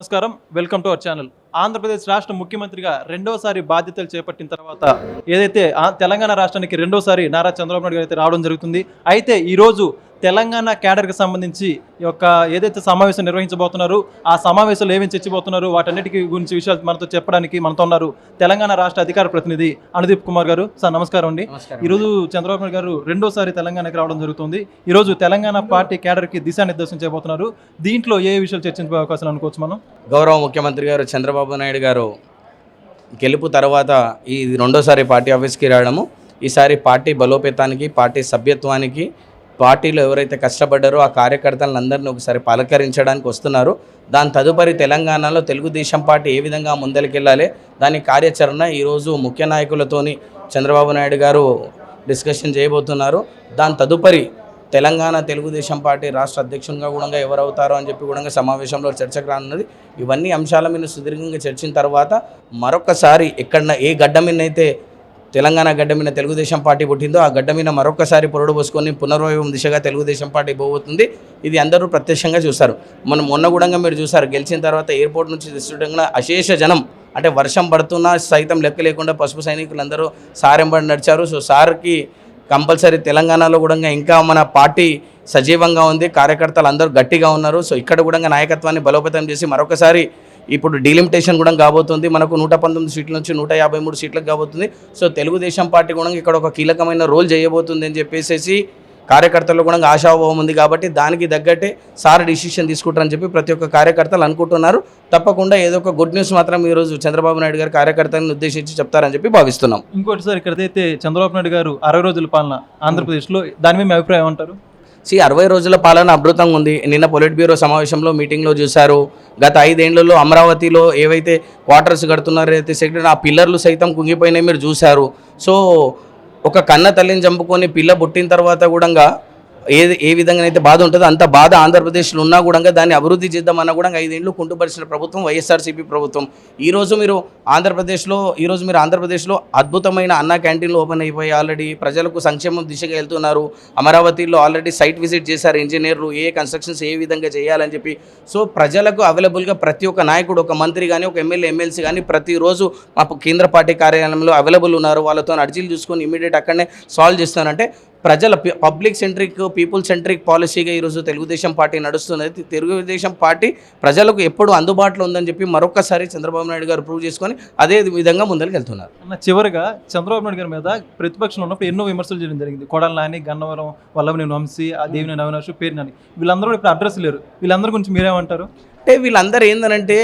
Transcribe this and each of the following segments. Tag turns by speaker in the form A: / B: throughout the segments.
A: నమస్కారం. Welcome to our channel. Andhra Pradesh రాష్ట్ర ముఖ్యమంత్రిగా రెండోసారి బాధ్యతలు చేపట్టిన తర్వాత ఏదైతే తెలంగాణ రాష్ట్రానికి రెండోసారి నారా చంద్రబాబు నాయుడు గారు అయితే రావడం జరుగుతుంది అయితే ఈరోజు తెలంగాణ క్యాడర్కి సంబంధించి యొక్క ఏదైతే సమావేశం నిర్వహించబోతున్నారు ఆ సమావేశంలో ఏమేమి చర్చబోతున్నారు వాటన్నిటికీ గురించి విషయాలు మనతో చెప్పడానికి మనతో ఉన్నారు తెలంగాణ రాష్ట్ర అధికార ప్రతినిధి అనుదీప్ కుమార్ గారు. సార్ నమస్కారం అండి. ఈరోజు చంద్రబాబు నాయుడు గారు రెండోసారి తెలంగాణకి రావడం జరుగుతుంది. ఈరోజు తెలంగాణ పార్టీ క్యాడర్కి దిశానిర్దేశం చేయబోతున్నారు. దీంట్లో ఏ విషయాలు చర్చించే అవకాశాలు అనుకోవచ్చు మనం?
B: గౌరవ ముఖ్యమంత్రి గారు చంద్రబాబు నాయుడు గారు గెలుపు తర్వాత ఈ రెండోసారి పార్టీ ఆఫీస్కి రావడము. ఈసారి పార్టీ బలోపేతానికి పార్టీ సభ్యత్వానికి పార్టీలో ఎవరైతే కష్టపడ్డారో ఆ కార్యకర్తలందరినీ ఒకసారి పలకరించడానికి వస్తున్నారు. దాని తదుపరి తెలంగాణలో తెలుగుదేశం పార్టీ ఏ విధంగా ముందరికెళ్ళాలి దాని కార్యాచరణ ఈరోజు ముఖ్య నాయకులతోని చంద్రబాబు నాయుడు గారు డిస్కషన్ చేయబోతున్నారు. దాని తదుపరి తెలంగాణ తెలుగుదేశం పార్టీ రాష్ట్ర అధ్యక్షునిగా కూడా ఎవరు అవుతారో అని చెప్పి కూడా సమావేశంలో చర్చకు రానున్నది. ఇవన్నీ అంశాల మీద సుదీర్ఘంగా చర్చిన తర్వాత మరొకసారి ఎక్కడ ఏ గడ్డ మీద అయితే తెలంగాణ గడ్డ మీద తెలుగుదేశం పార్టీ పుట్టిందో ఆ గడ్డ మీద మరొకసారి పొరడు పోసుకొని దిశగా తెలుగుదేశం పార్టీ పోబోతుంది. ఇది అందరూ ప్రత్యక్షంగా చూస్తారు. మనం మొన్న కూడా మీరు చూసారు. గెలిచిన తర్వాత ఎయిర్పోర్ట్ నుంచి చూడగా అశేష జనం అంటే వర్షం పడుతున్నా సైతం లెక్క లేకుండా పసుపు సైనికులందరూ సారెంబడి నడిచారు. సో సార్కి కంపల్సరీ తెలంగాణలో కూడా ఇంకా మన పార్టీ సజీవంగా ఉంది కార్యకర్తలు అందరూ గట్టిగా ఉన్నారు. సో ఇక్కడ కూడా నాయకత్వాన్ని బలోపేతం చేసి మరొకసారి ఇప్పుడు డీలిమిటేషన్ కూడా కాబోతుంది. మనకు నూట పంతొమ్మిది సీట్ల నుంచి నూట యాభై మూడు సీట్లకు కాబోతుంది. సో తెలుగుదేశం పార్టీ కూడా ఇక్కడ ఒక కీలకమైన రోల్ చేయబోతుంది అని చెప్పేసి కార్యకర్తల్లో కూడా ఆశాభావం ఉంది కాబట్టి దానికి తగ్గట్టే సార్ డిసిషన్ తీసుకుంటారని చెప్పి ప్రతి ఒక్క కార్యకర్తలు అనుకుంటున్నారు. తప్పకుండా ఏదో ఒక గుడ్ న్యూస్ మాత్రం ఈరోజు చంద్రబాబు నాయుడు గారు కార్యకర్తలను ఉద్దేశించి చెప్తారని చెప్పి భావిస్తున్నాం.
A: ఇంకోటి సార్ ఇక్కడైతే చంద్రబాబు నాయుడు గారు అరవై రోజుల పాలన ఆంధ్రప్రదేశ్లో దాని మీద అభిప్రాయం ఏమంటారు?
B: సి అరవై రోజుల పాలన అద్భుతంగా ఉంది. నిన్న పొలిట్ బ్యూరో సమావేశంలో మీటింగ్లో చూశారు. గత ఐదేళ్ళలో అమరావతిలో ఏవైతే క్వార్టర్స్ కడుతున్నారో అయితే సెక్రటరీ ఆ పిల్లర్లు సైతం కుంగిపోయినాయి మీరు చూశారు. సో ఒక కన్న తల్లిని చంపుకొని పిల్ల పుట్టిన తర్వాత కూడా ఏది ఏ విధంగా అయితే బాధ ఉంటుందో అంత బాధ ఆంధ్రప్రదేశ్లో ఉన్నా కూడా దాన్ని అభివృద్ధి చేద్దామన్నా కూడా ఐదేళ్ళు కుంటుపరిచిన ప్రభుత్వం వైఎస్ఆర్సీపీ ప్రభుత్వం. ఈరోజు మీరు ఆంధ్రప్రదేశ్లో ఈరోజు మీరు ఆంధ్రప్రదేశ్లో అద్భుతమైన అన్న క్యాంటీన్లు ఓపెన్ అయిపోయి ఆల్రెడీ. ప్రజలకు సంక్షేమం దిశగా వెళ్తున్నారు. అమరావతిలో ఆల్రెడీ సైట్ విజిట్ చేశారు ఇంజనీర్లు ఏ కన్స్ట్రక్షన్స్ ఏ విధంగా చేయాలని చెప్పి. సో ప్రజలకు అవైలబుల్గా ప్రతి ఒక్క నాయకుడు ఒక మంత్రి కానీ ఒక ఎమ్మెల్యే ఎమ్మెల్సీ కానీ ప్రతిరోజు మా కేంద్ర పార్టీ కార్యాలయంలో అవైలబుల్ ఉన్నారు. వాళ్ళతో అర్జీలు చూసుకొని ఇమీడియట్ అక్కడనే సాల్వ్ చేస్తానంటే ప్రజల పబ్లిక్ సెంట్రిక్ పీపుల్ సెంట్రిక్ పాలసీగా ఈరోజు తెలుగుదేశం పార్టీ నడుస్తున్నది. తెలుగుదేశం పార్టీ ప్రజలకు ఎప్పుడు అందుబాటులో ఉందని చెప్పి మరొకసారి చంద్రబాబు నాయుడు గారు ప్రూవ్ చేసుకొని అదే విధంగా ముందరికి వెళ్తున్నారు.
A: అన్న చివరిగా చంద్రబాబు నాయుడు గారి మీద ప్రతిపక్షంలో ఉన్నప్పుడు ఎన్నో విమర్శలు చేయడం జరిగింది. కొడలాని గన్నవరం వల్లభనేని వంశీ ఆ దేవినేని అవినాష్ పేరు నాని. వీళ్ళందరూ ఇప్పుడు అడ్రస్ లేరు. వీళ్ళందరి గురించి మీరేమంటారు?
B: అంటే వీళ్ళందరూ ఏందనంటే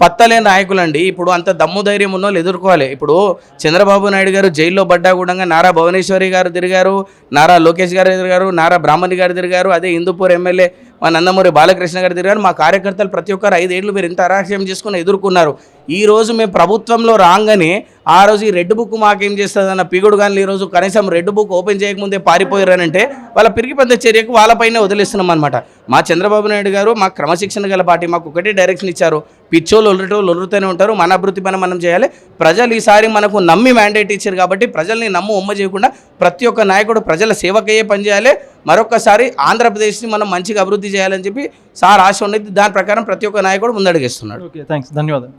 B: పత్తలేని నాయకులండి. ఇప్పుడు అంత దమ్ము ధైర్యం ఉన్న వాళ్ళు ఎదుర్కోవాలి. ఇప్పుడు చంద్రబాబు నాయుడు గారు జైల్లో పడ్డా కూడా నారా భువనేశ్వరి గారు తిరిగారు నారా లోకేష్ గారు తిరిగారు నారా బ్రాహ్మణి గారు తిరిగారు అదే హిందూపూర్ ఎమ్మెల్యే మా నందమూరి బాలకృష్ణ గారు తిరిగారు. మా కార్యకర్తలు ప్రతి ఒక్కరు ఐదేళ్ళు మీరు ఇంత అరాక్షయం చేసుకుని ఎదుర్కొన్నారు. ఈ రోజు మేము ప్రభుత్వంలో రాగానే ఆ రోజు ఈ రెడ్ బుక్ మాకేం చేస్తుంది అన్న పిగుడు కానీ ఈ రోజు కనీసం రెడ్ బుక్ ఓపెన్ చేయకముందే పారిపోయారనంటే వాళ్ళ పిరిగి పెద్ద చర్యకు వాళ్ళపైనే వదిలేస్తున్నాం అనమాట మా చంద్రబాబు నాయుడు గారు మా క్రమశిక్షణ గల పార్టీ మాకు ఒకటే డైరెక్షన్ ఇచ్చారు. పిచ్చోళ్ళు ఒల్లటోళ్ళు ఒలురుతూనే ఉంటారు. మన అభివృద్ధి పైన మనం చేయాలి. ప్రజలు ఈసారి మనకు నమ్మి మ్యాండేట్ ఇచ్చారు కాబట్టి ప్రజల్ని నమ్ము ఉమ్మ చేయకుండా ప్రతి ఒక్క నాయకుడు ప్రజల సేవకయ్యే పనిచేయాలి మరొకసారి ఆంధ్రప్రదేశ్ని మనం మంచిగా అభివృద్ధి చేయాలని చెప్పి సార్ ఆశ ఉండేది దాని ప్రకారం ప్రతి ఒక్క నాయకుడు ముందడుగేస్తున్నాడు.
A: ఓకే థ్యాంక్స్ ధన్యవాదాలు.